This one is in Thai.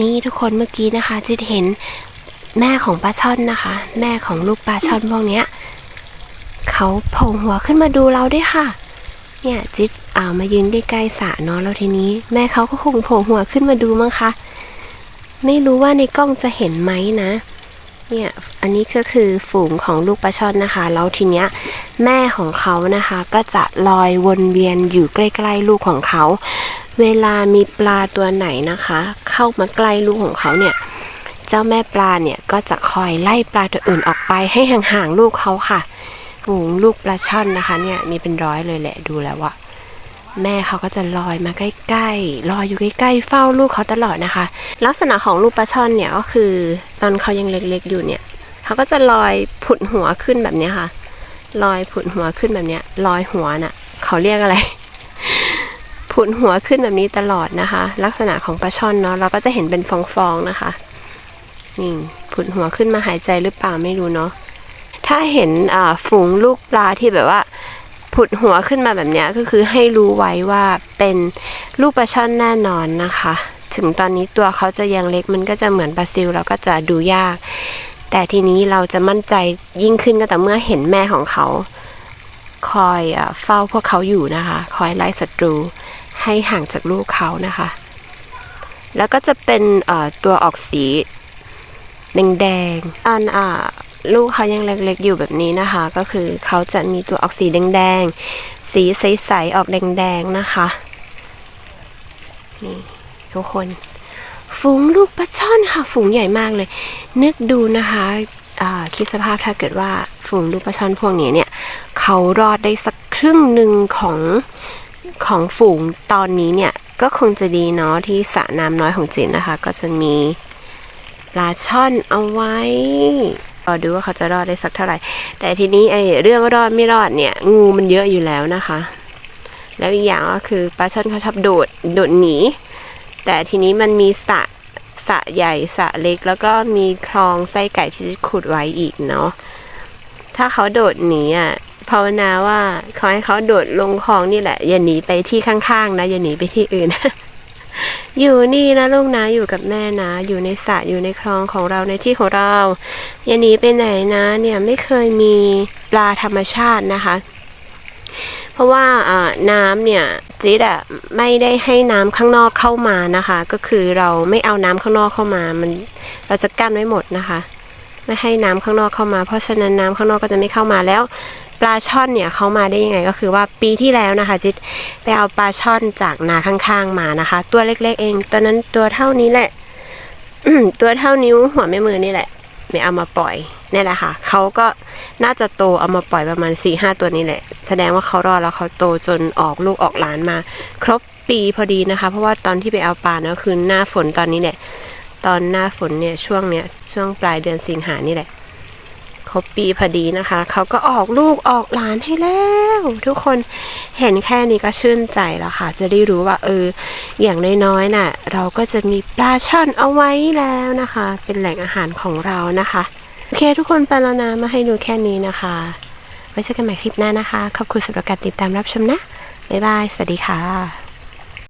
นี่ทุกคนเมื่อกี้นะคะจิตเห็นแม่ของปลาช่อนนะคะ แม่ของลูกปลาช่อนพวกเนี้ยเขาโผล่หัวขึ้นมาดูเราด้วยค่ะ เนี่ยจิตอ่ามายืนใกล้ๆสระเนาะแล้วทีนี้ แม่เขาก็คงโผล่หัวขึ้นมาดูมั้งคะไม่รู้ว่าในกล้องจะเห็นไหมนะเนี่ยอันนี้ก็คือฝูงของลูกปลาช่อนนะคะ แล้วทีเนี้ยแม่ของเขานะคะก็จะลอยวนเวียนอยู่ใกล้ ๆ ลูกของเขา เวลามีปลาตัวไหนนะคะ เข้ามาใกล้ลูกของเขาเนี่ย เจ้าแม่ปลาเนี่ยก็จะคอยไล่ปลาตัวอื่นออกไปให้ห่างๆลูกเขาค่ะฝูลูกปลาช่อนนะคะเนี่ยมีเป็นร้อยเลยแหละดูแล้วอะแม่เขาก็จะลอยมาใกล้ๆลอยอยู่ใกล้ๆเฝ้าลูกเขาตลอดนะคะ ลักษณะของลูกปลาช่อนเนี่ยก็คือตอนเขายังเล็กๆอยู่เนี่ยเขาก็จะลอยผุดหัวขึ้นแบบนี้ค่ะลอยผุดหัวขึ้นแบบนี้ลอยหัวน่ะเขาเรียกอะไร ผุดหัวขึ้นแบบนี้ตลอดนะคะ ลักษณะของปลาช่อนเนาะเราก็จะเห็นเป็นฟองๆนะคะนี่ผุดหัวขึ้นมาหายใจหรือเปล่าไม่รู้เนาะถ้าเห็นฝูงลูกปลาที่แบบว่าผุดหัวขึ้นมาแบบนี้ก็คือให้รู้ไว้ว่าเป็นลูกปลาช่อนแน่นอนนะคะ ถึงตอนนี้ตัวเขาจะยังเล็กมันก็จะเหมือนปลาซิลแล้วก็จะดูยาก แต่ทีนี้เราจะมั่นใจยิ่งขึ้นก็แต่เมื่อเห็นแม่ของเขา คอยอเฝ้าพวกเขาอยู่นะคะ คอยไล่ศัตรู ให้ห่างจากลูกเขานะคะ แล้วก็จะเป็นตัวออกสีแดงๆอันอ่าลูกเขายังเล็กๆอยู่แบบนี้นะคะ ก็คือเขาจะมีตัวออกสีแดงๆ สีใสๆออกแดงๆนะคะนี่ทุกคน ฝูงลูกปลาช่อนค่ะ ฝูงใหญ่มากเลย นึกดูนะคะคิดสภาพถ้าเกิดว่าฝูงลูกปลาช่อนพวกนี้เนี่ยเขารอดได้สักครึ่งหนึ่งของ ของฝูงตอนนี้เนี่ย ก็คงจะดีเนาะที่สระน้ำน้อยของจินนะคะ ก็จะมีปลาช่อนเอาไว้รอดูว่าเขาจะรอดได้สักเท่าไหร่ แต่ทีนี้ไอ้เรื่องรอดไม่รอดเนี่ย งูมันเยอะอยู่แล้วนะคะ แล้วอีกอย่างก็คือปลาช่อนเขาชอบโดดโดดหนี แต่ทีนี้มันมีสระสระใหญ่สระเล็ก แล้วก็มีคลองไส้ไก่ที่ขุดไว้อีกเนาะถ้าเขาโดดหนีอะ ภาวนาว่าขอให้เขาโดดลงคลองนี่แหละ อย่าหนีไปที่ข้างๆนะอย่าหนีไปที่อื่น อยู่นี่นะลูกนะอยู่กับแม่นะ อยู่ในสระอยู่ในคลองของเราในที่ของเรา อย่าหนีไปไหนนะ เนี่ยไม่เคยมีปลาธรรมชาตินะคะ เพราะว่าน้ำเนี่ยจิ๊ดอะไม่ได้ให้น้ำข้างนอกเข้ามานะคะ ก็คือเราไม่เอาน้ำข้างนอกเข้ามา มันเราจะกั้นไว้หมดนะคะ ไม่ให้น้ำข้างนอกเข้ามา เพราะฉะนั้นน้ำข้างนอกก็จะไม่เข้ามาแล้ว ปลาช่อนเนี่ยเขามาได้ยังไงก็คือว่าปีที่แล้วนะคะจิตไปเอาปลาช่อนจากนาข้างๆมานะคะ ตัวเล็ก ๆ เองตอนนั้นตัวเท่านี้แหละตัวเท่านิ้วหัวแม่มือนี่แหละไม่เอามาปล่อยนี่แหละค่ะเขาก็น่าจะโตเอามาปล่อยประมาณ4ี่ห้าตัวนี้แหละ แสดงว่าเขารอดแล้วเขาโตจนออกลูกออกหลานมา ครบปีพอดีนะคะ เพราะว่าตอนที่ไปเอาปลาเนี่ยคือหน้าฝนตอนนี้แหละตอนหน้าฝนเนี่ยช่วงเนี้ยช่วงปลายเดือนสิงหานี่แหละ ครบปีพอดีนะคะ เขาก็ออกลูกออกหลานให้แล้ว ทุกคนเห็นแค่นี้ก็ชื่นใจแล้วค่ะ จะได้รู้ว่าเออ อย่างน้อยๆน่ะ เราก็จะมีปลาช่อนเอาไว้แล้วนะคะ เป็นแหล่งอาหารของเรานะคะ โอเคทุกคนไปแล้วนะมาให้ดูแค่นี้นะคะ ไว้เจอกันใหม่คลิปหน้านะคะ ขอบคุณสำหรับการติดตามรับชมนะ บ๊ายบาย สวัสดีค่ะ